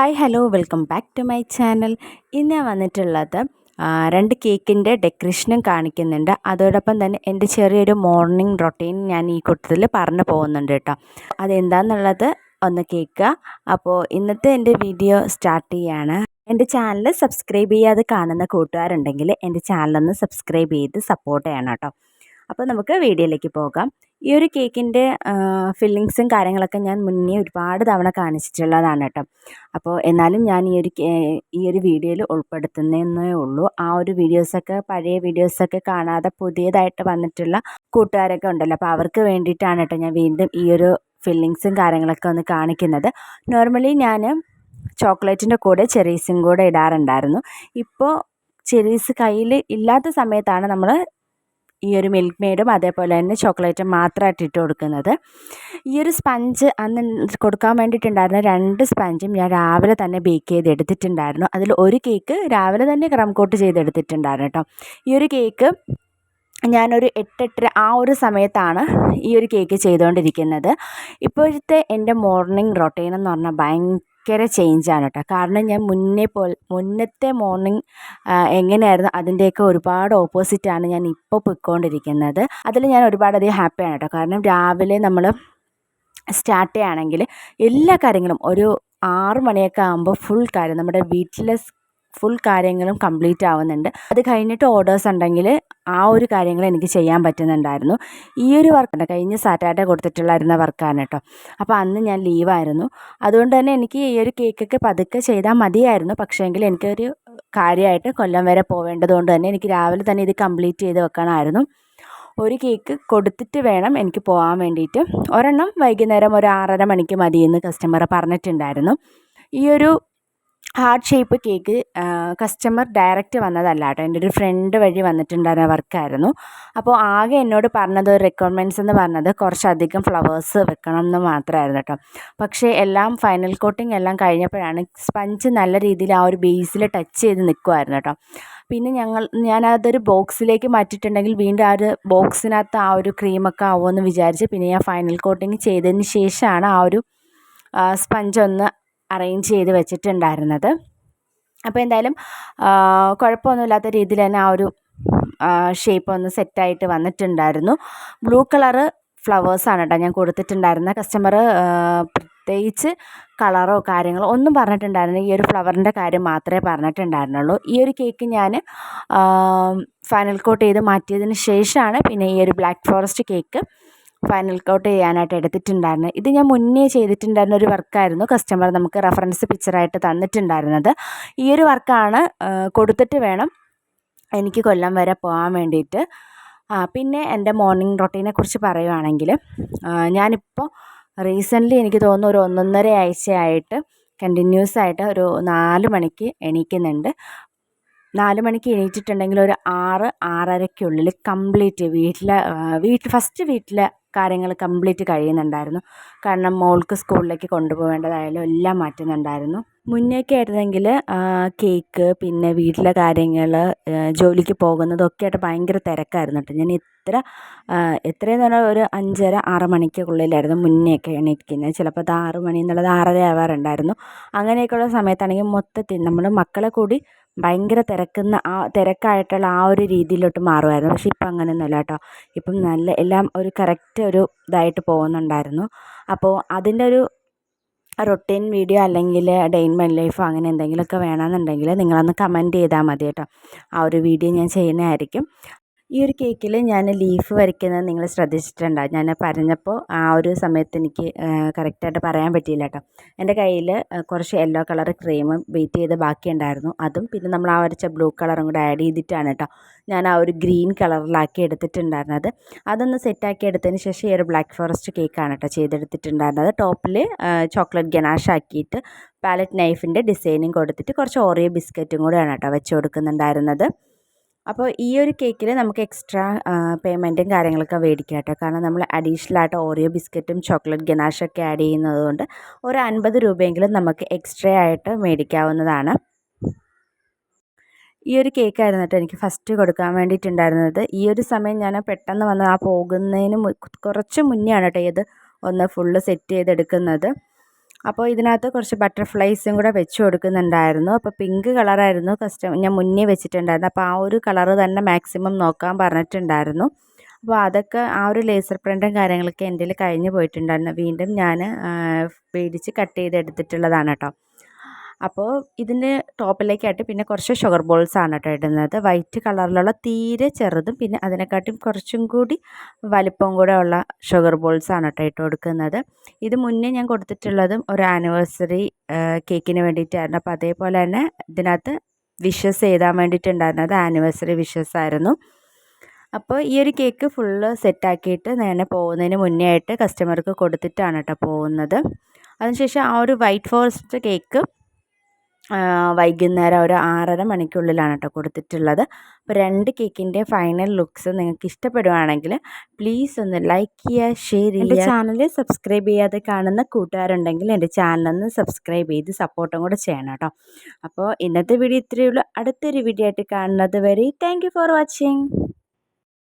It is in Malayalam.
Hi hello welcome back to my channel. ഇന്ന് ഞാൻ വന്നിട്ടുള്ളത് രണ്ട് കേക്കിന്റെ ഡെക്കറേഷനും കാണിക്കുന്നുണ്ട്. അതോടൊപ്പം തന്നെ എന്റെ ചെറിയൊരു മോർണിംഗ് റൊട്ടീൻ ഞാൻ ഈ കൂട്ടത്തിൽ പറഞ്ഞു പോകുന്നുണ്ട് കേട്ടോ. അതെന്താണെന്നുള്ളത് ഒന്ന് കേൾക്കുക. അപ്പോൾ ഇന്നത്തെ എന്റെ വീഡിയോ സ്റ്റാർട്ട് ചെയ്യാണ്. എന്റെ ചാനൽ സബ്സ്ക്രൈബ് ചെയ്യാതെ കാണുന്ന കൂട്ടുകാരുണ്ടെങ്കിൽ എന്റെ ചാനലൊന്ന് സബ്സ്ക്രൈബ് ചെയ്ത് സപ്പോർട്ട് ചെയ്യണം കേട്ടോ. അപ്പോൾ നമുക്ക് വീഡിയോയിലേക്ക് പോകാം. ഈ ഒരു കേക്കിന്റെ ഫില്ലിങ്സും കാര്യങ്ങളൊക്കെ ഞാൻ മുന്നേ ഒരുപാട് തവണ കാണിച്ചിട്ടുള്ളതാണ് കേട്ടോ. അപ്പോൾ എന്നാലും ഞാൻ ഈ ഒരു ഈ ഒരു വീഡിയോയിൽ ഉൾപ്പെടുത്തുന്നേ ഉള്ളൂ. ആ ഒരു വീഡിയോസൊക്കെ പഴയ വീഡിയോസൊക്കെ കാണാതെ പുതിയതായിട്ട് വന്നിട്ടുള്ള കൂട്ടുകാരൊക്കെ ഉണ്ടല്ലോ. അപ്പോൾ അവർക്ക് വേണ്ടിയിട്ടാണ് കേട്ടോ ഞാൻ വീണ്ടും ഈ ഒരു ഫില്ലിങ്സും കാര്യങ്ങളൊക്കെ ഒന്ന് കാണിക്കുന്നത്. നോർമലി ഞാൻ ചോക്ലേറ്റിന്റെ കൂടെ ചെറീസും കൂടെ ഇടാറുണ്ടായിരുന്നു. ഇപ്പോൾ ചെറീസ് കയ്യിൽ ഇല്ലാത്ത സമയത്താണ് നമ്മൾ ഈ ഒരു മിൽക്ക് മെയ്ഡും അതേപോലെ തന്നെ ചോക്ലേറ്റും മാത്രമായിട്ട് ഇട്ട് കൊടുക്കുന്നത്. ഈ ഒരു സ്പഞ്ച് അന്ന് കൊടുക്കാൻ വേണ്ടിയിട്ടുണ്ടായിരുന്ന രണ്ട് സ്പഞ്ചും ഞാൻ രാവിലെ തന്നെ ബേക്ക് ചെയ്ത് എടുത്തിട്ടുണ്ടായിരുന്നു അതിൽ ഒരു കേക്ക് രാവിലെ തന്നെ ക്രം കോട്ട് ചെയ്തെടുത്തിട്ടുണ്ടായിരുന്നു കേട്ടോ. ഈ ഒരു കേക്ക് ഞാനൊരു എട്ടെട്ടര ആ ഒരു സമയത്താണ് ഈ ഒരു കേക്ക് ചെയ്തുകൊണ്ടിരിക്കുന്നത് ഇപ്പോഴത്തെ എന്റെ മോർണിംഗ് റൊട്ടീൻ എന്ന് പറഞ്ഞാൽ ഭയങ്കര ചേഞ്ചാണ് കേട്ടോ കാരണം ഞാൻ മുന്നേ പോൽ മുന്നത്തെ മോർണിംഗ് എങ്ങനെയായിരുന്നു അതിന്റെയൊക്കെ ഒരുപാട് ഓപ്പോസിറ്റാണ് ഞാൻ ഇപ്പോൾ പോയിക്കൊണ്ടിരിക്കുന്നത്. അതിൽ ഞാൻ ഒരുപാടധികം ഹാപ്പിയാണ് കേട്ടോ കാരണം രാവിലെ നമ്മൾ സ്റ്റാർട്ട് ചെയ്യുകയാണെങ്കിൽ എല്ലാ കാര്യങ്ങളും ഒരു ആറ് മണിയൊക്കെ ആകുമ്പോൾ ഫുൾ കാര്യം നമ്മുടെ വീട്ടിലെ ഫുൾ കാര്യങ്ങളും കംപ്ലീറ്റ് ആവുന്നുണ്ട്. അത് കഴിഞ്ഞിട്ട് ഓർഡേഴ്സ് ഉണ്ടെങ്കിൽ ആ ഒരു കാര്യങ്ങൾ എനിക്ക് ചെയ്യാൻ പറ്റുന്നുണ്ടായിരുന്നു. ഈ ഒരു വർക്ക് കഴിഞ്ഞ സാറ്റർഡേ കൊടുത്തിട്ടുള്ളായിരുന്ന വർക്കാണ് കേട്ടോ അപ്പോൾ അന്ന് ഞാൻ ലീവായിരുന്നു അതുകൊണ്ട് തന്നെ എനിക്ക് ഈ ഒരു കേക്കൊക്കെ പതുക്കെ ചെയ്താൽ മതിയായിരുന്നു. പക്ഷേ എങ്കിൽ എനിക്കൊരു കാര്യമായിട്ട് കൊല്ലം വരെ പോവേണ്ടതുകൊണ്ട് തന്നെ എനിക്ക് രാവിലെ തന്നെ ഇത് കംപ്ലീറ്റ് ചെയ്ത് വെക്കണമായിരുന്നു. ഒരു കേക്ക് കൊടുത്തിട്ട് വേണം എനിക്ക് പോകാൻ വേണ്ടിയിട്ട്. ഒരെണ്ണം വൈകുന്നേരം ഒരു ആറര മണിക്ക് മതിയെന്ന് കസ്റ്റമർ പറഞ്ഞിട്ടുണ്ടായിരുന്നു. ഈ ഒരു heart shape cake customer direct വന്നതല്ല കേട്ടോ. എന്റെ ഒരു ഫ്രണ്ട് വഴി വന്നിട്ടുണ്ടായിരുന്ന വർക്കായിരുന്നു. അപ്പോൾ ആകെ എന്നോട് പറഞ്ഞത് ഒരു റിക്വയർമെന്റ്സ് എന്ന് പറഞ്ഞത് കുറച്ചധികം ഫ്ലവേഴ്സ് വെക്കണം എന്ന് മാത്രമായിരുന്നു കേട്ടോ. പക്ഷേ എല്ലാം ഫൈനൽ കോട്ടിംഗ് എല്ലാം കഴിഞ്ഞപ്പോഴാണ് സ്പഞ്ച് നല്ല രീതിയിൽ ആ ഒരു ബേസിൽ ടച്ച് ചെയ്ത് നിൽക്കുമായിരുന്നു കേട്ടോ. പിന്നെ ഞങ്ങൾ ഞാനതൊരു ബോക്സിലേക്ക് മാറ്റിയിട്ടുണ്ടെങ്കിൽ വീണ്ടും ആ ഒരു ബോക്സിനകത്ത് ആ ഒരു ക്രീമൊക്കെ ആവുമെന്ന് വിചാരിച്ച് പിന്നെ ഞാൻ ഫൈനൽ കോട്ടിങ് ചെയ്തതിന് ശേഷമാണ് ആ ഒരു സ്പഞ്ച് ഒന്ന് അറേഞ്ച് ചെയ്ത് വെച്ചിട്ടുണ്ടായിരുന്നത്. അപ്പോൾ എന്തായാലും കുഴപ്പമൊന്നുമില്ലാത്ത രീതിയിൽ തന്നെ ആ ഒരു ഷേപ്പ് ഒന്ന് സെറ്റായിട്ട് വന്നിട്ടുണ്ടായിരുന്നു. ബ്ലൂ കളറ് ഫ്ലവേഴ്സാണ് കേട്ടോ ഞാൻ കൊടുത്തിട്ടുണ്ടായിരുന്ന കസ്റ്റമർ പ്രത്യേകിച്ച് കളറോ കാര്യങ്ങളോ ഒന്നും പറഞ്ഞിട്ടുണ്ടായിരുന്നു ഈ ഒരു ഫ്ലവറിന്റെ കാര്യം മാത്രമേ പറഞ്ഞിട്ടുണ്ടായിരുന്നുള്ളൂ. ഈ ഒരു കേക്ക് ഞാൻ ഫൈനൽ കോട്ട് ചെയ്ത് മാറ്റിയതിന് ശേഷമാണ് പിന്നെ ഈ ഒരു black forest cake final coat ചെയ്യാനായിട്ട് എടുത്തിട്ടുണ്ടായിരുന്നത് ഇത് ഞാൻ മുന്നേ ചെയ്തിട്ടുണ്ടായിരുന്ന ഒരു വർക്കായിരുന്നു കസ്റ്റമർ നമുക്ക് റെഫറൻസ് പിക്ചറായിട്ട് തന്നിട്ടുണ്ടായിരുന്നത്. ഈ ഒരു വർക്കാണ് കൊടുത്തിട്ട് വേണം എനിക്ക് കൊല്ലം വരെ പോകാൻ വേണ്ടിയിട്ട്. പിന്നെ എന്റെ മോർണിംഗ് റൊട്ടീനെ കുറിച്ച് പറയുവാണെങ്കിൽ ഞാനിപ്പോൾ റീസെന്റ്ലി എനിക്ക് തോന്നുന്നു ഒരു ഒന്നൊന്നര ആഴ്ചയായിട്ട് കണ്ടിന്യൂസ് ആയിട്ട് ഒരു നാല് മണിക്ക് എണീക്കുന്നുണ്ട്. നാല് മണിക്ക് എണീറ്റിട്ടുണ്ടെങ്കിൽ ഒരു ആറ് ആറരയ്ക്കുള്ളിൽ കംപ്ലീറ്റ് വീട്ടിലെ വീട്ടിൽ ഫസ്റ്റ് വീട്ടിലെ കാര്യങ്ങൾ കംപ്ലീറ്റ് കഴിയുന്നുണ്ടായിരുന്നു. കാരണം മോൾക്ക് സ്കൂളിലേക്ക് കൊണ്ടുപോകേണ്ടതായാലും എല്ലാം മാറ്റുന്നുണ്ടായിരുന്നു. മുന്നേയൊക്കെ ആയിരുന്നെങ്കിൽ കേക്ക് പിന്നെ വീട്ടിലെ കാര്യങ്ങൾ ജോലിക്ക് പോകുന്നതൊക്കെ ആയിട്ട് ഭയങ്കര തിരക്കായിരുന്നു കേട്ടോ. ഞാൻ ഇത്ര എത്രയെന്ന് പറഞ്ഞാൽ ഒരു അഞ്ചര ആറ് മണിക്കുള്ളിലായിരുന്നു മുന്നേയൊക്കെ എണീക്കുന്നത് ചിലപ്പോൾ അത് ആറ് മണി എന്നുള്ളത് ആറര ആവാറുണ്ടായിരുന്നു. അങ്ങനെയൊക്കെയുള്ള സമയത്താണെങ്കിൽ മൊത്തത്തിൽ നമ്മൾ മക്കളെ കൂടി ഭയങ്കര തിരക്കുന്ന ആ തിരക്കായിട്ടുള്ള ആ ഒരു രീതിയിലോട്ട് മാറുമായിരുന്നു പക്ഷേ ഇപ്പം അങ്ങനെയൊന്നുമല്ല കേട്ടോ. ഇപ്പം നല്ല എല്ലാം ഒരു കറക്റ്റ് ഒരു ഇതായിട്ട് പോകുന്നുണ്ടായിരുന്നു. അപ്പോൾ അതിന്റെ ഒരു റൊട്ടീൻ വീഡിയോ അല്ലെങ്കിൽ ഡെയിൻ ഇൻ മൈ ലൈഫോ അങ്ങനെ എന്തെങ്കിലുമൊക്കെ വേണമെന്നുണ്ടെങ്കിൽ നിങ്ങളൊന്ന് കമന്റ് ചെയ്താൽ മതി കേട്ടോ. ആ ഒരു വീഡിയോ ഞാൻ ചെയ്യുന്നതായിരിക്കും. ഈ ഒരു കേക്കിൽ ഞാൻ ലീഫ് വരയ്ക്കുന്നത് നിങ്ങൾ ശ്രദ്ധിച്ചിട്ടുണ്ട് ഞാൻ പറഞ്ഞപ്പോൾ ആ ഒരു സമയത്ത് എനിക്ക് കറക്റ്റായിട്ട് പറയാൻ പറ്റിയില്ല കേട്ടോ. എന്റെ കയ്യിൽ കുറച്ച് യെല്ലോ കളർ ക്രീം വെയിറ്റ് ചെയ്ത് ബാക്കിയുണ്ടായിരുന്നു. അതും പിന്നെ നമ്മൾ ആ വരച്ച ബ്ലൂ കളറും കൂടെ ആഡ് ചെയ്തിട്ടാണ് കേട്ടോ ഞാൻ ആ ഒരു ഗ്രീൻ കളറിലാക്കി എടുത്തിട്ടുണ്ടായിരുന്നത്. അതൊന്ന് സെറ്റാക്കി എടുത്തതിന് ശേഷം ഈ ഒരു ബ്ലാക്ക് ഫോറസ്റ്റ് കേക്കാണ് കേട്ടോ ചെയ്തെടുത്തിട്ടുണ്ടായിരുന്നത്. ടോപ്പിൽ ചോക്ലേറ്റ് ഗനാഷ് ആക്കിയിട്ട് പാലറ്റ് നൈഫിന്റെ ഡിസൈനും കൊടുത്തിട്ട് കുറച്ച് ഓറിയോ ബിസ്ക്കറ്റും കൂടെയാണ് കേട്ടോ വെച്ച് കൊടുക്കുന്നുണ്ടായിരുന്നത്. അപ്പോൾ ഈ ഒരു കേക്കിൽ നമുക്ക് എക്സ്ട്രാ പേയ്മെന്റും കാര്യങ്ങളൊക്കെ മേടിക്കാം കേട്ടോ. കാരണം നമ്മൾ അഡീഷണൽ ആയിട്ട് ഓറിയോ ബിസ്ക്കറ്റും ചോക്ലേറ്റ് ഗനാഷൊക്കെ ആഡ് ചെയ്യുന്നത് കൊണ്ട് ഒരു അൻപത് രൂപയെങ്കിലും നമുക്ക് എക്സ്ട്രാ ആയിട്ട് മേടിക്കാവുന്നതാണ്. ഈ ഒരു കേക്കായിരുന്നു കേട്ടോ എനിക്ക് ഫസ്റ്റ് കൊടുക്കാൻ വേണ്ടിയിട്ടുണ്ടായിരുന്നത്. ഈ ഒരു സമയം ഞാൻ പെട്ടെന്ന് വന്ന് ആ പോകുന്നതിന് കുറച്ച് മുന്നെയാണ് കേട്ടോ ഇത് ഒന്ന് ഫുള്ള് സെറ്റ് ചെയ്തെടുക്കുന്നത്. അപ്പോൾ ഇതിനകത്ത് കുറച്ച് ബട്ടർഫ്ലൈസും കൂടെ വെച്ച് കൊടുക്കുന്നുണ്ടായിരുന്നു. അപ്പോൾ പിങ്ക് കളറായിരുന്നു കസ്റ്റം ഞാൻ മുന്നേ വെച്ചിട്ടുണ്ടായിരുന്നു. അപ്പോൾ ആ ഒരു കളറ് തന്നെ മാക്സിമം നോക്കാൻ പറഞ്ഞിട്ടുണ്ടായിരുന്നു. അപ്പോൾ അതൊക്കെ ആ ഒരു ലേസർ പ്രിന്റും കാര്യങ്ങളൊക്കെ എന്റെ കഴിഞ്ഞ് പോയിട്ടുണ്ടായിരുന്നു. വീണ്ടും ഞാൻ പേടിച്ച് കട്ട് ചെയ്തെടുത്തിട്ടുള്ളതാണ് കേട്ടോ. അപ്പോൾ ഇതിന്റെ ടോപ്പിലേക്കായിട്ട് പിന്നെ കുറച്ച് ഷുഗർ ബോൾസ് ആണ് കേട്ടോ ഇടുന്നത്. വൈറ്റ് കളറിലുള്ള തീരെ ചെറുതും പിന്നെ അതിനെക്കാട്ടും കുറച്ചും കൂടി വലിപ്പം കൂടെ ഉള്ള ഷുഗർ ബോൾസ് ആണ് കേട്ടോ ഇട്ട് കൊടുക്കുന്നത്. ഇത് മുന്നേ ഞാൻ കൊടുത്തിട്ടുള്ളതും ഒരു ആനിവേഴ്സറി കേക്കിന് വേണ്ടിയിട്ടായിരുന്നു. അപ്പോൾ അതേപോലെ തന്നെ ഇതിനകത്ത് വിഷസ് എഴുതാൻ വേണ്ടിയിട്ടുണ്ടായിരുന്നത് ആനിവേഴ്സറി വിഷസ് ആയിരുന്നു. അപ്പോൾ ഈ ഒരു കേക്ക് ഫുള്ള് സെറ്റാക്കിയിട്ട് നേരെ പോകുന്നതിന് മുന്നേ ആയിട്ട് കസ്റ്റമർക്ക് കൊടുത്തിട്ടാണ് കേട്ടോ പോകുന്നത്. അതിനുശേഷം ആ ഒരു വൈറ്റ് ഫോറസ്റ്റ് കേക്ക് വൈകുന്നേരം ഒരു ആറര മണിക്കുള്ളിലാണ് കേട്ടോ കൊടുത്തിട്ടുള്ളത്. അപ്പോൾ രണ്ട് കേക്കിന്റെ ഫൈനൽ ലുക്സ് നിങ്ങൾക്ക് ഇഷ്ടപ്പെടുവാണെങ്കിൽ പ്ലീസ് ഒന്ന് ലൈക്ക് ചെയ്യുക ഷെയർ ചെയ്യുക. എന്റെ ചാനൽ സബ്സ്ക്രൈബ് ചെയ്യാതെ കാണുന്ന കൂട്ടുകാരുണ്ടെങ്കിൽ എന്റെ ചാനലൊന്ന് സബ്സ്ക്രൈബ് ചെയ്ത് സപ്പോർട്ടും കൂടെ ചെയ്യണം കേട്ടോ. അപ്പോൾ ഇന്നത്തെ വീഡിയോ ഇത്രയേ ഉള്ളൂ. അടുത്തൊരു വീഡിയോ ആയിട്ട് കാണുന്നത് വരെ താങ്ക് ഫോർ വാച്ചിങ്